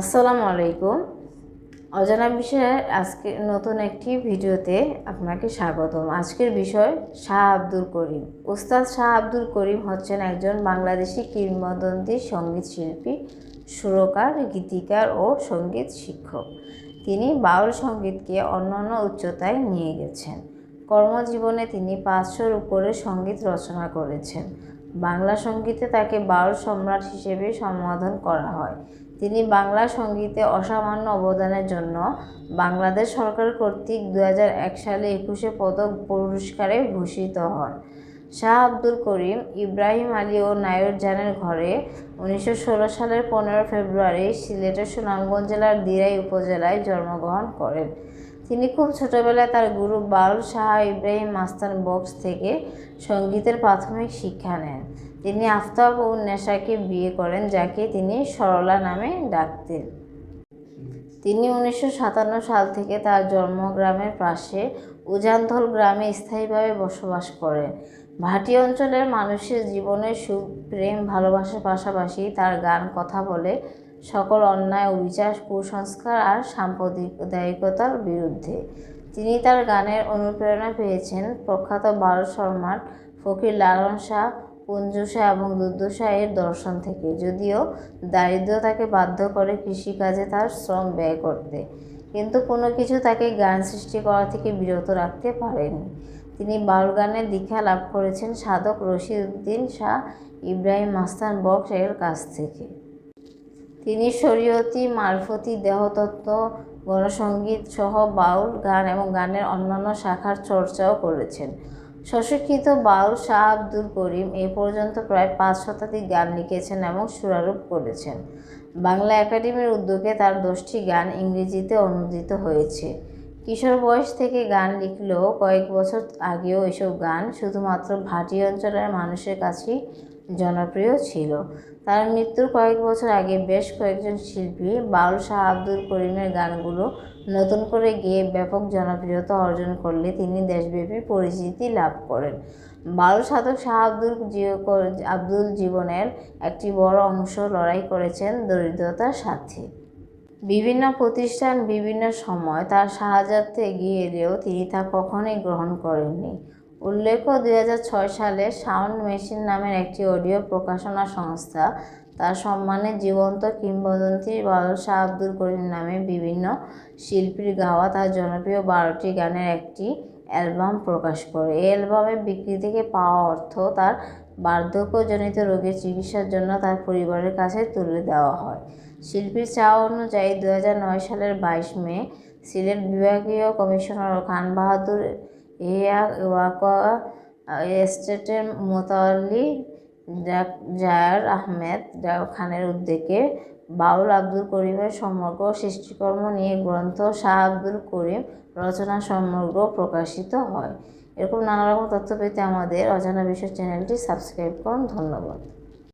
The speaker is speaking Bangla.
আসসালামু আলাইকুম। অজানা বিষয়ে আজকে নতুন একটি ভিডিওতে আপনাকে স্বাগতম। আজকের বিষয় শাহ আব্দুল করিম। উস্তাদ শাহ আব্দুল করিম হচ্ছেন একজন বাংলাদেশি কিংবদন্তি সংগীত শিল্পী, সুরকার, গীতিকার ও সংগীত শিক্ষক। তিনি বাউল সঙ্গীতকে অন্যান্য উচ্চতায় নিয়ে গেছেন। কর্মজীবনে তিনি পাঁচশোর উপরে সংগীত রচনা করেছেন। বাংলা সঙ্গীতে তাকে বাউল সম্রাট হিসেবে সম্বোধন করা হয়। তিনি বাংলা সঙ্গীতে অসামান্য অবদানের জন্য বাংলাদেশ সরকার কর্তৃক দু হাজার এক সালে একুশে পদক পুরস্কারে ভূষিত হন। শাহ আব্দুল করিম, ইব্রাহিম আলী ও নায়র জানের ঘরে উনিশশো ষোলো সালের পনেরো ফেব্রুয়ারি সিলেটের সুনামগঞ্জ জেলার দিরাই উপজেলায় জন্মগ্রহণ করেন। তিনি খুব ছোটবেলায় তার গুরু বাউল শাহ ইব্রাহিম মাস্তান বক্স থেকে সঙ্গীতের প্রাথমিক শিক্ষা নেন। তিনি আফতাব ও নেশাকে বিয়ে করেন, যাকে তিনি সরলা নামে ডাকতেন। তিনি উনিশশো সাতান্ন সাল থেকে তার জন্মগ্রামের পাশে উজানথল গ্রামে স্থায়ীভাবে বসবাস করেন। ভাটি অঞ্চলের মানুষের জীবনের সুখ, প্রেম, ভালোবাসার পাশাপাশি তার গান, কথা বলে সকল অন্যায়, অবিচার, কুসংস্কার আর সাম্প্রদায়িকতার বিরুদ্ধে। তিনি তার গানের অনুপ্রেরণা পেয়েছেন প্রখ্যাত বাল শর্মার ফকির লালন শাহ পঞ্জু শাহ এবং দুর্দু এর দর্শন থেকে। যদিও দারিদ্র তাকে বাধ্য করে কৃষিকাজে তার শ্রম ব্যয় করতে। কিন্তু কোনো কিছু তাকে গান সৃষ্টি করা থেকে বিরত রাখতে পারেনি। তিনি বাউল গানের দীক্ষা লাভ করেছেন সাধক রশিদ উদ্দিন শাহ ইব্রাহিম মাস্তান বক্স এর কাছ থেকে। তিনি শরীয়তি মারফতি দেহতত্ত্ব গণসঙ্গীত সহ বাউল, গান এবং গানের অন্যান্য শাখার চর্চাও করেছেন। স্বশিক্ষিত বাউল শাহ আব্দুল করিম এ পর্যন্ত প্রায় পাঁচ শতাধিক গান লিখেছেন এবং সুরারোপ করেছেন। বাংলা একাডেমির উদ্যোগে তার দশটি গান ইংরেজিতে অনুদিত হয়েছে। কিশোর বয়স থেকে গান লিখলেও কয়েক বছর আগেও এসব গান শুধুমাত্র ভাটি অঞ্চলের মানুষের কাছেই জনপ্রিয় ছিল। তার মৃত্যুর কয়েক বছর আগে বেশ কয়েকজন শিল্পী বাউল শাহ আব্দুল করিমের গানগুলো নতুন করে গেয়ে ব্যাপক জনপ্রিয়তা অর্জন করলে তিনি দেশব্যাপী পরিচিতি লাভ করেন। বাউল সাধক শাহ আব্দুল আব্দুল জীবনের একটি বড় অংশ লড়াই করেছেন দরিদ্রতার সাথে। বিভিন্ন প্রতিষ্ঠান বিভিন্ন সময় তার সাহায্যার্থে এগিয়ে এলেও তিনি তা কখনোই গ্রহণ করেননি। উল্লেখ্য, দুই হাজার ছয় সালে সাউন্ড মেশিন নামের একটি অডিও প্রকাশনা সংস্থা, তার সম্মানে জীবন্ত কিংবদন্তি বাদল শাহ আব্দুল করিম নামে বিভিন্ন শিল্পীর গাওয়া তার জনপ্রিয় বারোটি গানের একটি অ্যালবাম প্রকাশ করে। এই অ্যালবামের বিক্রি থেকে পাওয়া অর্থ তার বার্ধক্যজনিত রোগের চিকিৎসার জন্য তার পরিবারের কাছে তুলে দেওয়া হয়। শিল্পীর চাওয়া অনুযায়ী দু হাজার নয় সালের বাইশ মে সিলেট বিভাগীয় কমিশনার খান বাহাদুর এয়া ওয়াকা এস্টেটের মোতাল্লি জায়ার আহমেদ খানের উদ্যোগে বাউল আব্দুল করিমের সমগ্র সৃষ্টিকর্ম নিয়ে গ্রন্থ শাহ আব্দুল করিম রচনা সমগ্র প্রকাশিত হয়। এরকম নানা রকম তথ্য পেতে আমাদের অজানা বিষয় চ্যানেলটি সাবস্ক্রাইব করুন। ধন্যবাদ।